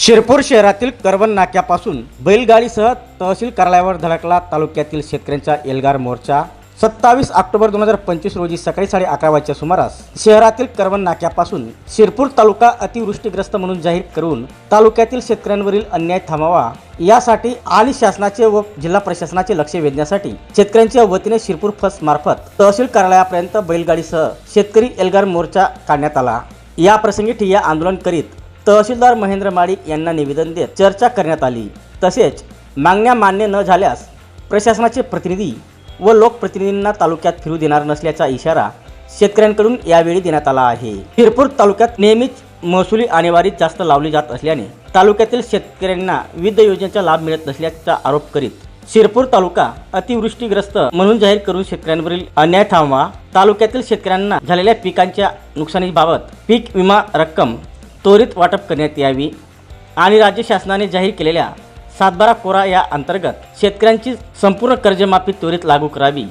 शिरपूर शहरातील करवण नाक्यापासून बैलगाडीसह तहसील कार्यालयावर धडकला तालुक्यातील शेतकऱ्यांचा एल्गार मोर्चा. सत्तावीस ऑक्टोबर दोन हजार पंचवीस रोजी सकाळी साडे अकरा वाजच्या सुमारास शहरातील करवण नाक्यापासून शिरपूर तालुका अतिवृष्टीग्रस्त म्हणून जाहीर करून तालुक्यातील शेतकऱ्यांवरील अन्याय थांबावा. यासाठी आणि शासनाचे व जिल्हा प्रशासनाचे लक्ष वेधण्यासाठी शेतकऱ्यांच्या वतीने शिरपूर फस मार्फत तहसील कार्यालयापर्यंत बैलगाडीसह शेतकरी एल्गार मोर्चा काढण्यात आला. या प्रसंगी ठिय्या आंदोलन करीत तहसीलदार महेंद्र माडिक यांना निवेदन देत चर्चा करण्यात आली. तसेच मागण्या मान्य न झाल्यास प्रशासनाचे प्रतिनिधी व लोकप्रतिनिधींना तालुक्यात फिरू देणार नसल्याचा इशारा शेतकऱ्यांकडून यावेळी देण्यात आला आहे. शिरपूर तालुक्यात नेहमीच महसुली आणेवारी जास्त लावली जात असल्याने तालुक्यातील शेतकऱ्यांना विविध योजनेचा लाभ मिळत नसल्याचा आरोप करीत शिरपूर तालुका अतिवृष्टीग्रस्त म्हणून जाहीर करून शेतकऱ्यांवरील अन्याय थांबवा. तालुक्यातील शेतकऱ्यांना झालेल्या पिकांच्या नुकसानीबाबत पीक विमा रक्कम त्वरित वाटप करण्यात यावी आणि राज्य शासनाने जाहीर केलेल्या सातबारा कोरा या अंतर्गत शेतकऱ्यांची संपूर्ण कर्जमाफी त्वरित लागू करावी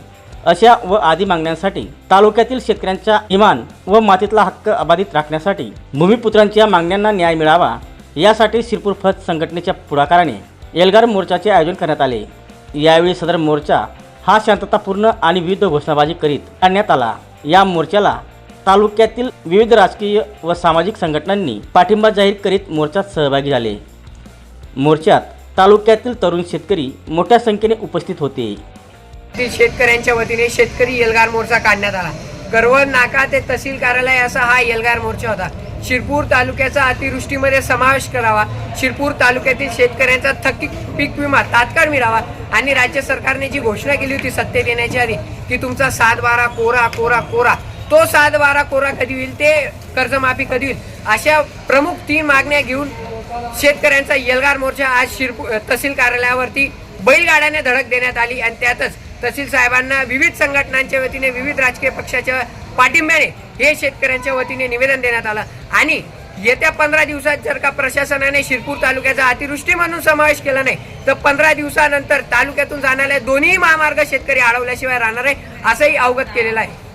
अशा व आदी मागण्यांसाठी तालुक्यातील शेतकऱ्यांच्या इमान व मातीतला हक्क अबाधित राखण्यासाठी भूमिपुत्रांच्या मागण्यांना न्याय मिळावा यासाठी शिरपूर फत संघटनेच्या पुढाकाराने एल्गार मोर्चाचे आयोजन करण्यात आले. यावेळी सदर मोर्चा हा शांततापूर्ण आणि विविध घोषणाबाजी करीत आणण्यात आला. या मोर्चाला तालुक्यातील विविध राजकीय व सामाजिक संघटनांनी पाठिंबा जाहीर करीत मोर्चात सहभागी झाले. मोर्चात तालुक्यातील तरुण शेतकरी मोठ्या संख्येने उपस्थित होते. शेतकऱ्यांच्या वतीने शेतकरी एल्गार मोर्चा काढण्यात आला. करवण नाका ते तहसील कार्यालय असा हा एल्गार मोर्चा होता. शिरपूर तालुक्याचा अतिवृष्टीमध्ये समावेश करावा शिरपूर तालुक्यातील शेतकऱ्यांचा थकीत पीक विमा तात्काळ मिळावा आणि राज्य सरकारने जी घोषणा केली होती सत्तेत येण्याच्या आधी की तुमचा सात बारा कोरा कोरा कोरा तो सात बारा कोरा कधी होईल ते कर्जमाफी कधी होईल अशा प्रमुख तीन मागण्या घेऊन शेतकऱ्यांचा येलगार मोर्चा आज शिरपूर तहसील कार्यालयावरती बैलगाड्याने धडक देण्यात आली आणि त्यातच तहसील साहेबांना विविध संघटनांच्या वतीने विविध राजकीय पक्षाच्या पाठिंब्याने हे शेतकऱ्यांच्या वतीने निवेदन देण्यात आलं. आणि येत्या पंधरा दिवसात जर का प्रशासनाने शिरपूर तालुक्याचा अतिवृष्टी म्हणून समावेश केला नाही तर पंधरा दिवसानंतर तालुक्यातून जाणाऱ्या दोन्ही महामार्ग शेतकरी अडवल्याशिवाय राहणार आहे असंही अवगत केलेलं आहे.